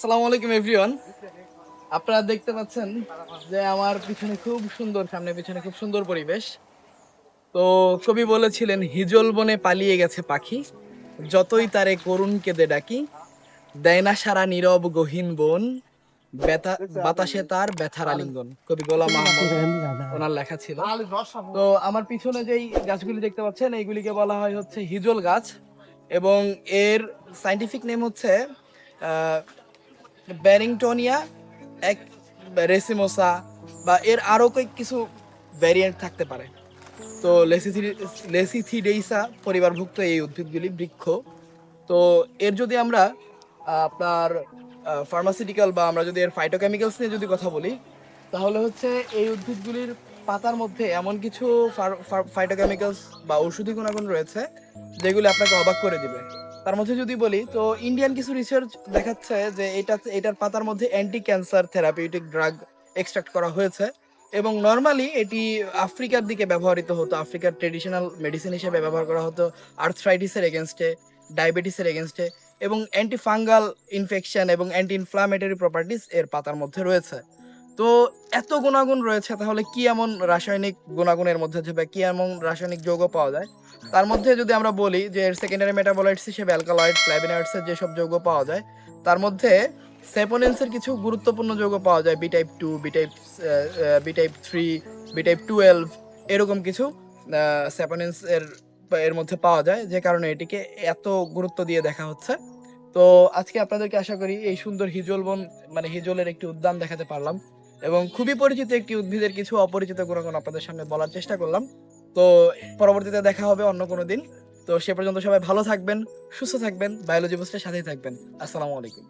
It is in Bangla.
আসসালামু আলাইকুম, এভরিওয়ান। আপনারা দেখতে পাচ্ছেন যে আমার পিছনে খুব সুন্দর, সামনে পিছনে খুব সুন্দর পরিবেশ। তো কবি বলেছিলেন, হিজল বনে পালিয়ে গেছে পাখি। যতই তারে করুণ কেঁদে ডাকি, দেয় না সারা নীরব গহীন বন। বাতাসে তার ব্যথার আলিঙ্গন। কবি গোলাম মাহমুদ ওনার লেখা ছিল। তো আমার পিছনে যেই গাছগুলি দেখতে পাচ্ছেন, এইগুলিকে বলা হয় হচ্ছে হিজল গাছ। এবং এর সাইন্টিফিক নেম হচ্ছে ব্যারিংটনিয়া, এক রেসিমোসা বা এর আরও কিছু ভ্যারিয়েন্ট থাকতে পারে। তো লেসিথি লেসিথিডেইসা পরিবারভুক্ত এই উদ্ভিদগুলি বৃক্ষ। তো এর যদি আমরা, আপনার ফার্মাসিউটিক্যাল বা আমরা যদি এর ফাইটোকেমিক্যালস নিয়ে যদি কথা বলি, তাহলে হচ্ছে এই উদ্ভিদগুলির পাতার মধ্যে এমন কিছু ফাইটোকেমিক্যালস বা ঔষধি গুণাগুণ রয়েছে, যেগুলি আপনাকে অবাক করে দিবে। তার মধ্যে যদি বলি, তো ইন্ডিয়ান কিছু রিসার্চ দেখাচ্ছে যে এটা এটার পাতার মধ্যে anti cancer therapeutic drug extract করা হয়েছে এবং নর্মালি এটি আফ্রিকার দিকে ব্যবহৃত হতো, আফ্রিকার ট্রেডিশনাল মেডিসিন হিসেবে ব্যবহার করা হতো আর্থ্রাইটিসের এগেনস্টে ডায়াবেটিসের এগেনস্টে এবং অ্যান্টি ফাঙ্গাল ইনফেকশন এবং অ্যান্টি ইনফ্লামেটরি প্রপার্টিস এর পাতার মধ্যে রয়েছে। তো এত গুণাগুণ রয়েছে, তাহলে কি এমন রাসায়নিক গুণাগুণের মধ্যে থেকে কি এমন রাসায়নিক যৌগ পাওয়া যায়? তার মধ্যে যদি আমরা বলি যে সেকেন্ডারি মেটাবলাইটস হিসেবে অ্যালকালয়েড ফ্ল্যাভিনয়েডসের যেসব যৌগ পাওয়া যায়, তার মধ্যে সেপোনেন্সের কিছু গুরুত্বপূর্ণ যৌগ পাওয়া যায় B type two B type B type three B type twelve এরকম কিছু সেপোনেন্স এর এর মধ্যে পাওয়া যায়, যে কারণে এটিকে এত গুরুত্ব দিয়ে দেখা হচ্ছে। তো আজকে আপনাদেরকে আশা করি এই সুন্দর হিজল বন মানে হিজলের একটি উদ্যান দেখাতে পারলাম। এবং খুবই পরিচিত একটি উদ্ভিদের কিছু অপরিচিত গুণাগুণ আপনাদের সামনে বলার চেষ্টা করলাম। তো পরবর্তীতে দেখা হবে অন্য কোনো দিন। তো সে পর্যন্ত সবাই ভালো থাকবেন, সুস্থ থাকবেন বায়োলজি বস্টের সাথেই থাকবেন। আসসালামু আলাইকুম।